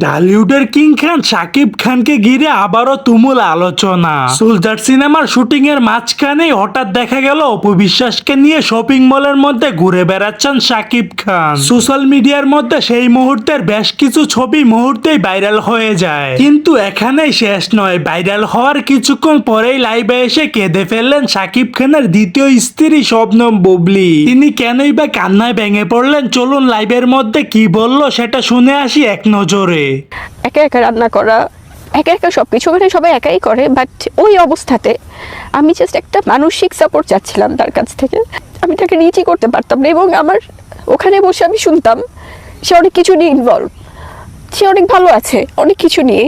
ঢালিউডের king খান শাকিব খানকে ঘিরে আবারও তুমুল আলোচনা। সুলতার সিনেমার শুটিং এর মাঝখানে হঠাৎ দেখা গেল অপু বিশ্বাসকে নিয়ে শপিং মলের মধ্যে ঘুরে বেড়াচ্ছেন শাকিব খান। সোশ্যাল মিডিয়ার মধ্যে সেই মুহূর্তের বেশ কিছু ছবি মুহূর্তেই ভাইরাল হয়ে যায়। কিন্তু এখানেই শেষ নয়, ভাইরাল হওয়ার কিছুক্ষণ পরেই লাইভে এসে কেঁদে ফেললেন শাকিব খানের দ্বিতীয় স্ত্রী শবনম বুবলি। তিনি কেনই বা কান্নায় ভেঙে পড়লেন? চলুন লাইভের মধ্যে কি বলল সেটা শুনে আসি এক নজরে। একা একা রান্না করা, একা একা সব কিছু মানে সবাই একাই করে বাট ওই অবস্থাতে আমি জাস্ট একটা মানসিক সাপোর্ট চাচ্ছিলাম তার কাছ থেকে। আমি তাকে রিচই করতে পারতাম না এবং আমার ওখানে বসে আমি শুনতাম, সে অনেক কিছু নিয়ে ইনভলভ সে অনেক ভালো আছে, অনেক কিছু নিয়ে।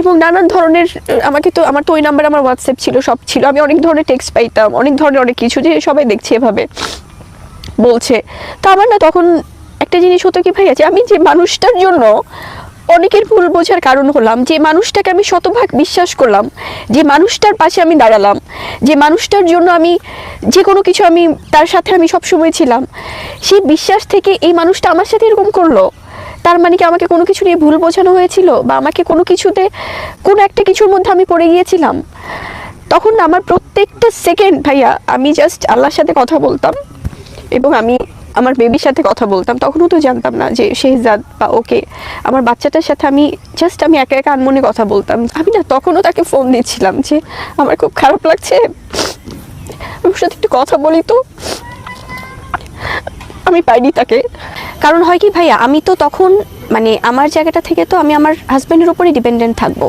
এবং নানান ধরনের, আমাকে তো, আমার তো ওই নাম্বার আমার হোয়াটসঅ্যাপ ছিল, সব ছিল। আমি অনেক ধরনের টেক্সট পাইতাম, অনেক ধরনের অনেক কিছু যে সবাই দেখছে এভাবে বলছে। তো আমার না তখন একটা জিনিস হতো কি ভাই আছে আমি যে মানুষটার জন্য অনেকের ভুল বোঝার কারণ হলাম, যে মানুষটাকে আমি শতভাগ বিশ্বাস করলাম, যে মানুষটার পাশে আমি দাঁড়ালাম, যে মানুষটার জন্য আমি যে কোনো কিছু আমি, তার সাথে আমি সবসময় ছিলাম, সেই বিশ্বাস থেকে এই মানুষটা আমার সাথে এরকম করল। তার মানে কি আমাকে কোনো কিছু নিয়ে ভুল বোঝানো হয়েছিল বা আমাকে কোনো কিছুতে, কোনো একটা কিছুর মধ্যে আমি পড়ে গিয়েছিলাম? তখন আমার প্রত্যেকটা সেকেন্ড ভাইয়া, আমি জাস্ট আল্লাহর সাথে কথা বলতাম এবং আমি আমার বেবির সাথে কথা বলতাম, তখনও তো জানতাম না যে শেহজাদ বা ওকে। আমার বাচ্চাটার সাথে আমি জাস্ট আমি একা একা আনমনে কথা বলতাম। আমি না তখনও তাকে ফোন দিচ্ছিলাম যে, আমার খুব খারাপ লাগছে। ওর সাথে একটু কথা বলি তো। আমি পাইনি তাকে। কারণ হয় কি ভাইয়া, আমি তো তখন মানে আমার জায়গাটা থেকে তো আমি আমার হাজব্যান্ডের উপরই ডিপেন্ডেন্ট থাকব।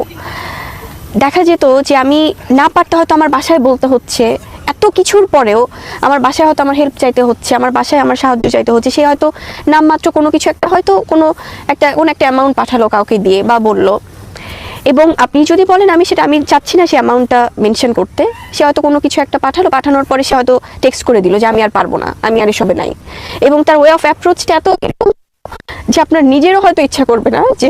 দেখা যেত যে আমি না পারতে হয়তো আমার বাসায় বলতে হচ্ছে। এত কিছুর পরেও আমার বাসায় হয়তো আমার হেল্প চাইতে হচ্ছে, আমার বাসায় আমার সাহায্য চাইতে হচ্ছে, সে হয়তো নামমাত্র কোনো কিছু একটা, হয়তো কোনো একটা কোনো একটা অ্যামাউন্ট পাঠালো কাউকে দিয়ে বা বলল। এবং আপনি যদি বলেন আমি সেটা, আমি চাচ্ছি না সে অ্যামাউন্টটা মেনশন করতে, সে হয়তো কোনো কিছু একটা পাঠালো, পাঠানোর পরে সে হয়তো টেক্সট করে দিল যে আমি আর পারব না, আমি আর এসবে নাই। এবং তার ওয়ে অফ অ্যাপ্রোচটা এত, যে আপনার নিজেরও হয়তো ইচ্ছা করবে না যে